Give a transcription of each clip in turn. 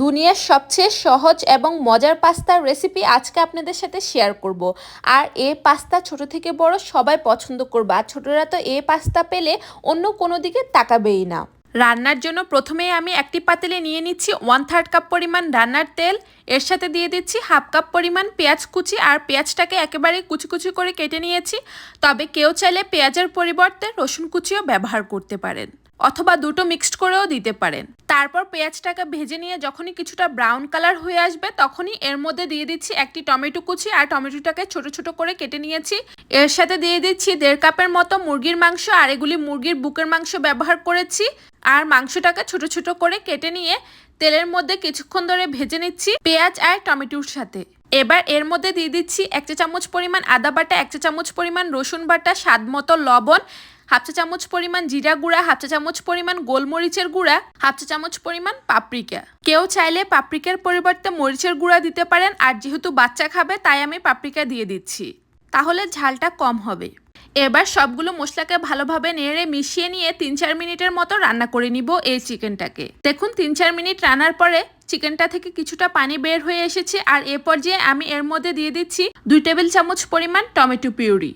দুনিয়ার সবচেয়ে সহজ এবং মজার পাস্তার রেসিপি আজকে আপনাদের সাথে শেয়ার করব। আর এ পাস্তা ছোট থেকে বড় সবাই পছন্দ করবে, আর ছোটরা তো এ পাস্তা পেলে অন্য কোনো দিকে তাকাবেই না। রান্নার জন্য প্রথমেই আমি একটি পাতিলে নিয়ে নিচ্ছি ওয়ান থার্ড কাপ পরিমাণ রান্নার তেল, এর সাথে দিয়ে দিচ্ছি হাফ কাপ পরিমাণ পেঁয়াজ কুচি, আর পেঁয়াজটাকে একেবারে কুচি কুচি করে কেটে নিয়েছি। তবে কেউ চাইলে পেঁয়াজের পরিবর্তে রসুন কুচিও ব্যবহার করতে পারেন। অথবা দুটো মিক্সড করেও দিতে পারেন। তারপর পেঁয়াজটাকে ভেজে নিয়ে যখনই কিছুটা ব্রাউন কালার হয়ে আসবে, তখনই এর মধ্যে দিয়ে দিচ্ছি একটি টমেটো কুচি আর টমেটোটাকে ছোট ছোট করে কেটে নিয়েছি। এর সাথে দিয়ে দিচ্ছি দেড় কাপের মতো মুরগির মাংস আর এগুলি মুরগির বুকের মাংস ব্যবহার করেছি। আর মাংসটাকে ছোট ছোট করে কেটে নিয়ে তেলের মধ্যে কিছুক্ষণ ধরে ভেজে নিচ্ছি পেঁয়াজ আর টমেটোর সাথে। এবার এর মধ্যে দিয়ে দিচ্ছি এক চা চামচ পরিমাণ আদা বাটা, এক চা চামচ পরিমাণ রসুন বাটা, স্বাদ মতো লবণ, হাফ চা চামচ পরিমাণ জিরা গুঁড়া, হাফ চা চামচ পরিমাণ গোলমরিচের গুঁড়া, হাফ চা চামচ পরিমাণ পাপরিকা। কেউ চাইলে পাপরিকার পরিবর্তে মরিচের গুঁড়া দিতে পারেন, আর যেহেতু বাচ্চা খাবে, তাই আমি পাপরিকা দিয়ে দিচ্ছি। তাহলে ঝালটা কম হবে। এবার সবগুলো মশলাকে ভালোভাবে নেড়ে মিশিয়ে নিয়ে তিন চার মিনিটের মতো রান্না করে নিব এই চিকেনটাকে। দেখুন, তিন চার মিনিট রান্নার পরে চিকেনটা থেকে কিছুটা পানি বের হয়ে এসেছে আর এ পর্যায়ে আমি এর মধ্যে দিয়ে দিচ্ছি দুই টেবিল চামচ পরিমাণ টমেটো পিউরি।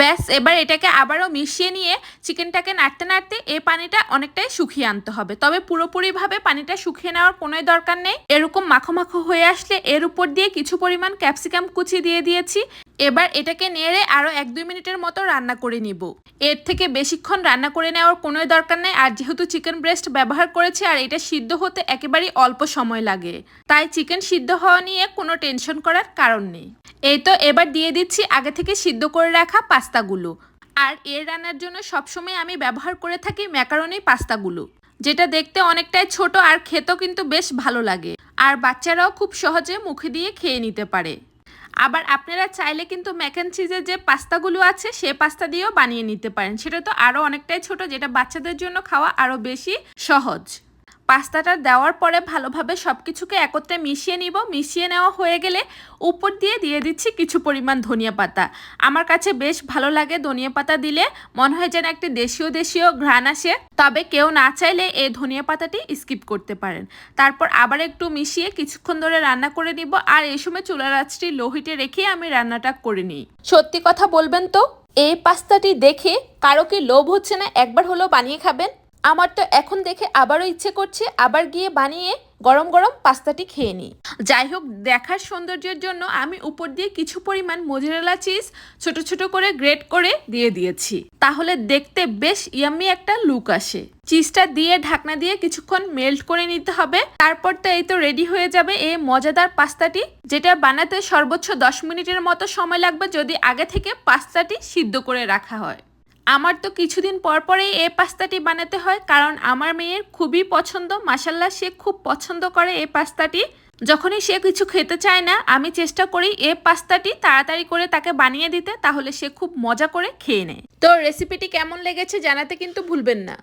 ব্যাস, এবার এটাকে আবারও মিশিয়ে নিয়ে চিকেনটাকে নাড়তে নাড়তে এই পানিটা অনেকটাই শুকিয়ে আনতে হবে। তবে পুরোপুরিভাবে পানিটা শুকিয়ে নেওয়ার কোনো দরকার নেই। এরকম মাখো মাখো হয়ে আসলে এর উপর দিয়ে কিছু পরিমাণ ক্যাপসিকাম কুচি দিয়ে দিয়েছি। এবার এটাকে নেড়ে আরও এক দুই মিনিটের মতো রান্না করে নিব। এর থেকে বেশিক্ষণ রান্না করে নেওয়ার কোনোই দরকার নেই, আর যেহেতু চিকেন ব্রেস্ট ব্যবহার করেছি আর এটা সিদ্ধ হতে একেবারেই অল্প সময় লাগে, তাই চিকেন সিদ্ধ হওয়া নিয়ে কোনো টেনশন করার কারণ নেই। এই তো এবার দিয়ে দিচ্ছি আগে থেকে সিদ্ধ করে রাখা পাস্তাগুলো, আর এর রান্নার জন্য সবসময় আমি ব্যবহার করে থাকি ম্যাকারনি পাস্তাগুলো, যেটা দেখতে অনেকটাই ছোট আর খেতেও কিন্তু বেশ ভালো লাগে, আর বাচ্চারাও খুব সহজে মুখে দিয়ে খেয়ে নিতে পারে। আবার আপনারা চাইলে কিন্তু ম্যাকান চিজের যে পাস্তাগুলো আছে, সে পাস্তা দিয়েও বানিয়ে নিতে পারেন। সেটা তো আরও অনেকটাই ছোট, যেটা বাচ্চাদের জন্য খাওয়া আরও বেশি সহজ। পাস্তাটা দেওয়ার পরে ভালোভাবে সব কিছুকে একত্রে মিশিয়ে নিব। মিশিয়ে নেওয়া হয়ে গেলে উপর দিয়ে দিয়ে দিচ্ছি কিছু পরিমাণ ধনিয়া পাতা। আমার কাছে বেশ ভালো লাগে ধনিয়া পাতা দিলে। মনে হয় যেন একটি দেশীয় দেশীয় ঘ্রাণ আসে। তবে কেউ না চাইলে এই ধনিয়া পাতাটি স্কিপ করতে পারেন। তারপর আবার একটু মিশিয়ে কিছুক্ষণ ধরে রান্না করে নিব। আর এই সময় চুলার আঁচটি লোহিটে রেখে আমি রান্নাটা করে নিই। সত্যি কথা বলবেন তো, এই পাস্তাটি দেখে কারও কি লোভ হচ্ছে না? একবার হলেও বানিয়ে খাবেন। আমার তো এখন দেখে আবারও ইচ্ছে করছে আবার গিয়ে বানিয়ে গরম গরম পাস্তাটি খেয়ে নিই। যাই হোক, দেখার সৌন্দর্যের জন্য আমি উপর দিয়ে কিছু পরিমাণ মোজারেলা চিজ ছোট ছোট করে গ্রেট করে দিয়ে দিয়েছি। তাহলে দেখতে বেশ ইয়াম্মি একটা লুক আসে। চিজটা দিয়ে ঢাকনা দিয়ে কিছুক্ষণ মেল্ট করে নিতে হবে। তারপর তো এই তো রেডি হয়ে যাবে এই মজাদার পাস্তাটি, যেটা বানাতে সর্বোচ্চ দশ মিনিটের মতো সময় লাগবে যদি আগে থেকে পাস্তাটি সিদ্ধ করে রাখা হয়। আমার তো কিছুদিন পর পরেই এ পাস্তাটি বানাতে হয়, কারণ আমার মেয়ের খুবই পছন্দ। মাসাল্লাহ সে খুব পছন্দ করে এ পাস্তাটি। যখনই সে কিছু খেতে চায় না, আমি চেষ্টা করি এ পাস্তাটি তাড়াতাড়ি করে তাকে বানিয়ে দিতে, তাহলে সে খুব মজা করে খেয়ে নেয়। তো রেসিপিটি কেমন লেগেছে জানাতে কিন্তু ভুলবেন না।